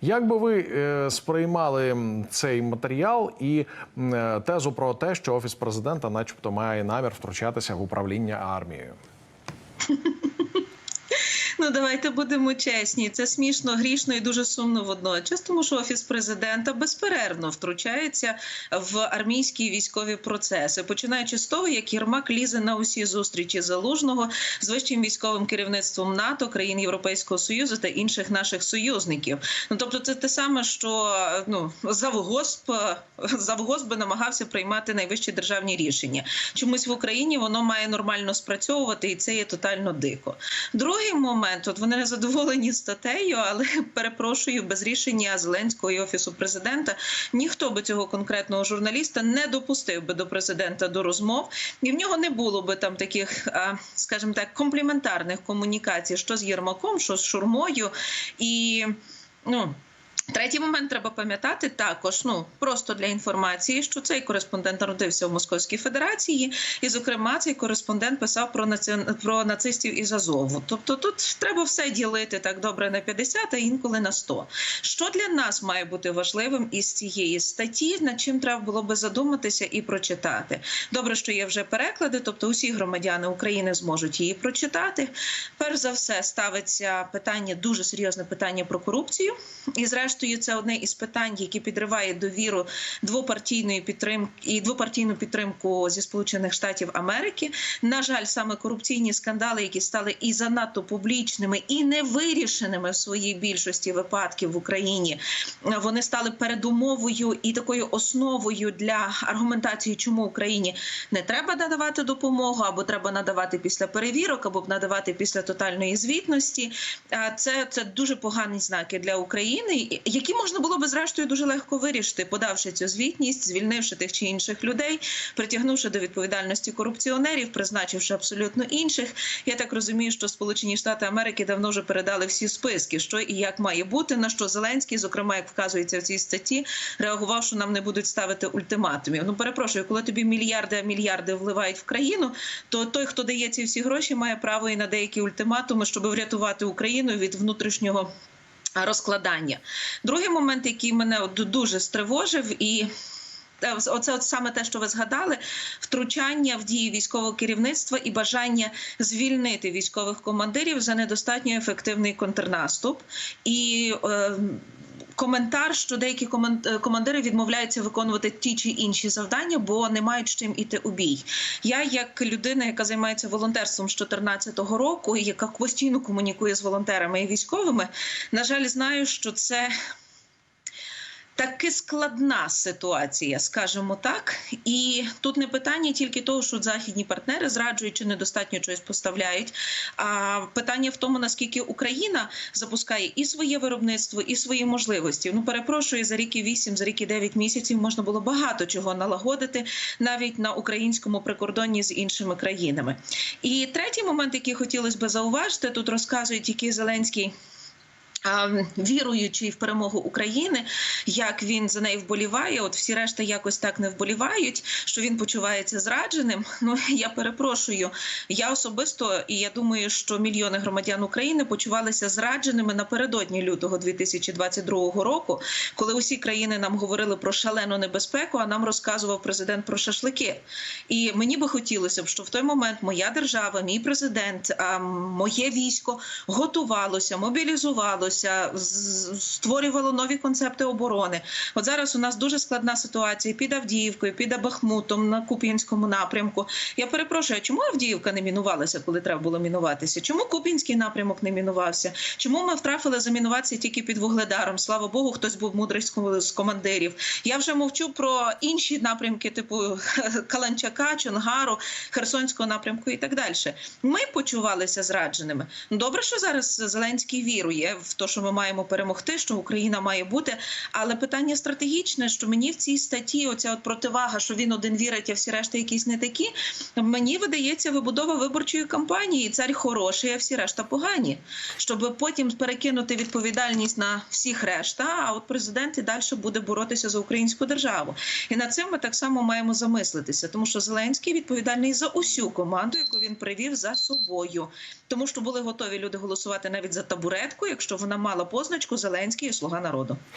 Як би ви е, сприймали цей матеріал і е, тезу про те, що офіс президента, начебто, має намір втручатися в управління армією? Ну давайте будемо чесні. Це смішно, грішно і дуже сумно водночас, тому що офіс президента безперервно втручається в армійські військові процеси, починаючи з того, як Єрмак лізе на усі зустрічі залужного з вищим військовим керівництвом НАТО, країн Європейського союзу та інших наших союзників. Ну тобто, це те саме, що ну завгосп завгосп би намагався приймати найвищі державні рішення. Чомусь в Україні воно має нормально спрацьовувати, і це є тотально дико. Другий момент от вони не задоволені статтею, але перепрошую без рішення Зеленського і офісу президента. Ніхто би цього конкретного журналіста не допустив би до президента до розмов, і в нього не було би там таких, скажімо так, компліментарних комунікацій, що з Єрмаком, що з Шурмою і ну. Третій момент треба пам'ятати також. Ну просто для інформації, що цей кореспондент народився в Московській Федерації, і, зокрема, цей кореспондент писав про наці... про нацистів із Азову. Тобто, тут треба все ділити так добре на 50, а інколи на 100. Що для нас має бути важливим із цієї статті, над чим треба було би задуматися і прочитати? Добре, що є вже переклади, тобто усі громадяни України зможуть її прочитати. Перш за все ставиться питання дуже серйозне питання про корупцію, і зрештою це одне із питань, які підриває довіру двопартійної підтримки і двопартійну підтримку зі Сполучених Штатів Америки. На жаль, саме корупційні скандали, які стали і занадто публічними, і невирішеними в своїй більшості випадків в Україні, вони стали передумовою і такою основою для аргументації, чому Україні не треба надавати допомогу, або треба надавати після перевірок, або надавати після тотальної звітності. Це, це дуже погані знаки для України, які можна було би зрештою дуже легко вирішити, подавши цю звітність, звільнивши тих чи інших людей, притягнувши до відповідальності корупціонерів, призначивши абсолютно інших. Я так розумію, що Сполучені Штати Америки давно вже передали всі списки, що і як має бути. На що Зеленський, зокрема, як вказується в цій статті, реагував, що нам не будуть ставити ультиматумів. Ну перепрошую, коли тобі мільярди, а мільярди вливають в країну, то той, хто дає ці всі гроші, має право і на деякі ультиматуми, щоб врятувати Україну від внутрішнього розкладання. Другий момент, який мене дуже стривожив, і е, оце от саме те, що ви згадали: втручання в дії військового керівництва і бажання звільнити військових командирів за недостатньо ефективний контрнаступ і. Е, Коментар, що деякі е, командири відмовляються виконувати ті чи інші завдання, бо не мають чим іти у бій. Я, як людина, яка займається волонтерством з 2014 року, і яка постійно комунікує з волонтерами і військовими, на жаль, знаю, що це. Таки складна ситуація, скажімо так, і тут не питання тільки того, що західні партнери зраджують чи недостатньо чогось поставляють. А питання в тому, наскільки Україна запускає і своє виробництво, і свої можливості. Ну перепрошую за рік і вісім, за рік і дев'ять місяців можна було багато чого налагодити навіть на українському прикордонні з іншими країнами. І третій момент, який хотілося б зауважити, тут розказують, який Зеленський. А, Віруючи в перемогу України, як він за неї вболіває, от всі решта якось так не вболівають, що він почувається зрадженим. Ну я перепрошую. Я особисто і я думаю, що мільйони громадян України почувалися зрадженими напередодні лютого 2022 року, коли усі країни нам говорили про шалену небезпеку, а нам розказував президент про шашлики. І мені би хотілося б, що в той момент моя держава, мій президент, моє військо готувалося, мобілізувалося створювало нові концепти оборони. От зараз у нас дуже складна ситуація під Авдіївкою, під Бахмутом на Куп'янському напрямку. Я перепрошую, чому Авдіївка не мінувалася, коли треба було мінуватися? Чому Куп'янський напрямок не мінувався? Чому ми втрафили замінуватися тільки під Вугледаром? Слава Богу, хтось був мудрий з командирів. Я вже мовчу про інші напрямки, типу Каланчака, Чонгару, Херсонського напрямку і так далі. Ми почувалися зрадженими. Добре, що зараз Зеленський вірує в те, що ми маємо перемогти, що Україна має бути. Але питання стратегічне, що мені в цій статті оця от противага, що він один вірить, а всі решта якісь не такі. Мені видається вибудова виборчої кампанії. Цар хороший, а всі решта погані, щоб потім перекинути відповідальність на всіх решта. А от президент і далі буде боротися за українську державу. І над цим ми так само маємо замислитися, тому що Зеленський відповідальний за усю команду, яку він привів за собою, тому що були готові люди голосувати навіть за табуретку, якщо вони вона мала позначку Зеленський і Слуга народу.